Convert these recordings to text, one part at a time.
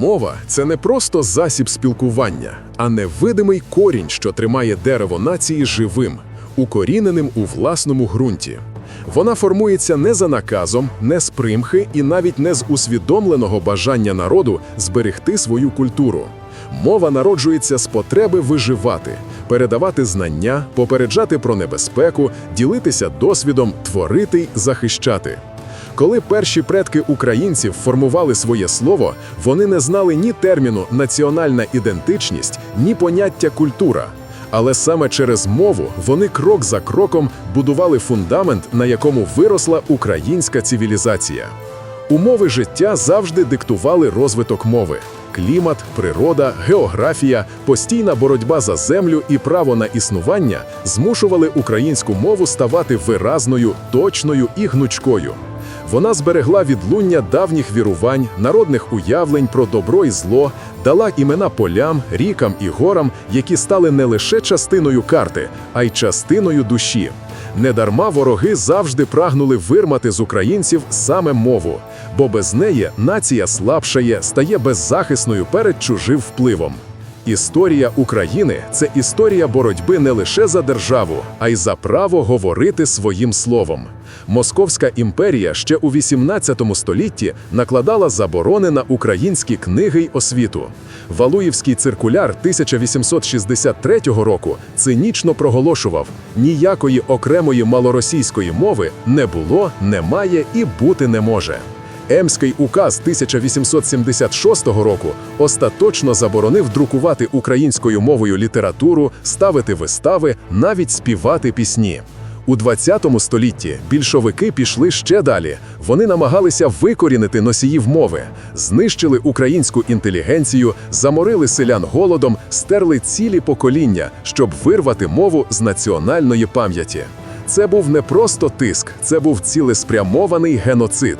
Мова це не просто засіб спілкування, а невидимий корінь, що тримає дерево нації живим, укоріненим у власному ґрунті. Вона формується не за наказом, не з примхи і навіть не з усвідомленого бажання народу зберегти свою культуру. Мова народжується з потреби виживати, передавати знання, попереджати про небезпеку, ділитися досвідом, творити й захищати. Коли перші предки українців формували своє слово, вони не знали ні терміну національна ідентичність, ні поняття культура. Але саме через мову вони крок за кроком будували фундамент, на якому виросла українська цивілізація. Умови життя завжди диктували розвиток мови. Клімат, природа, географія, постійна боротьба за землю і право на існування змушували українську мову ставати виразною, точною і гнучкою. Вона зберегла відлуння давніх вірувань, народних уявлень про добро і зло, дала імена полям, рікам і горам, які стали не лише частиною карти, а й частиною душі. Недарма вороги завжди прагнули вирмати з українців саме мову, бо без неї нація слабшає, стає беззахисною перед чужим впливом. Історія України це історія боротьби не лише за державу, а й за право говорити своїм словом. Московська імперія ще у 18 столітті накладала заборони на українські книги й освіту. Валуївський циркуляр 1863 року цинічно проголошував: ніякої окремої малоросійської мови не було, немає і бути не може. Емський указ 1876 року остаточно заборонив друкувати українською мовою літературу, ставити вистави, навіть співати пісні. У 20 столітті більшовики пішли ще далі. Вони намагалися викорінити носіїв мови, знищили українську інтелігенцію, заморили селян голодом, стерли цілі покоління, щоб вирвати мову з національної пам'яті. Це був не просто тиск, це був цілеспрямований геноцид.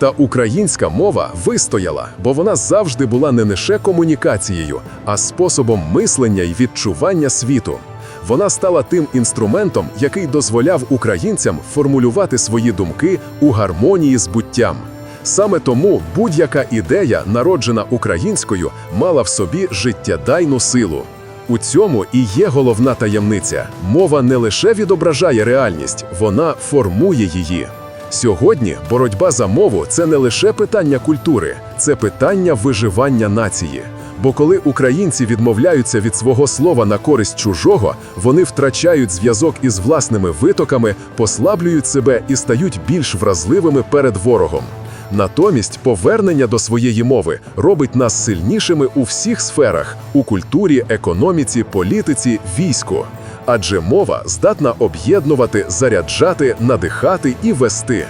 Та українська мова вистояла, бо вона завжди була не лише комунікацією, а способом мислення й відчування світу. Вона стала тим інструментом, який дозволяв українцям формулювати свої думки у гармонії з буттям. Саме тому будь-яка ідея, народжена українською, мала в собі життєдайну силу. У цьому і є головна таємниця. Мова не лише відображає реальність, вона формує її. Сьогодні боротьба за мову це не лише питання культури, це питання виживання нації. Бо коли українці відмовляються від свого слова на користь чужого, вони втрачають зв'язок із власними витоками, послаблюють себе і стають більш вразливими перед ворогом. Натомість повернення до своєї мови робить нас сильнішими у всіх сферах у культурі, економіці, політиці, війську. Адже мова здатна об'єднувати, заряджати, надихати і вести.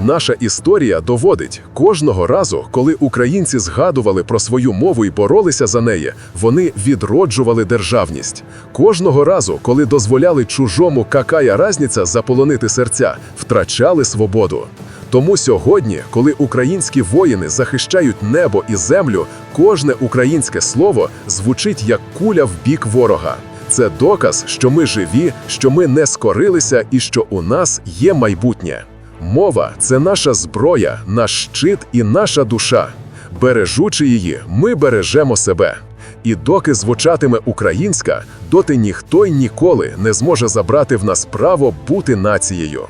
Наша історія доводить, кожного разу, коли українці згадували про свою мову і боролися за неї, вони відроджували державність. Кожного разу, коли дозволяли чужому какая разниця заполонити серця, втрачали свободу. Тому сьогодні, коли українські воїни захищають небо і землю, кожне українське слово звучить як куля в бік ворога. Це доказ, що ми живі, що ми не скорилися і що у нас є майбутнє. Мова це наша зброя, наш щит і наша душа. Бережучи її, ми бережемо себе. І доки звучатиме українська, доти ніхто й ніколи не зможе забрати в нас право бути нацією.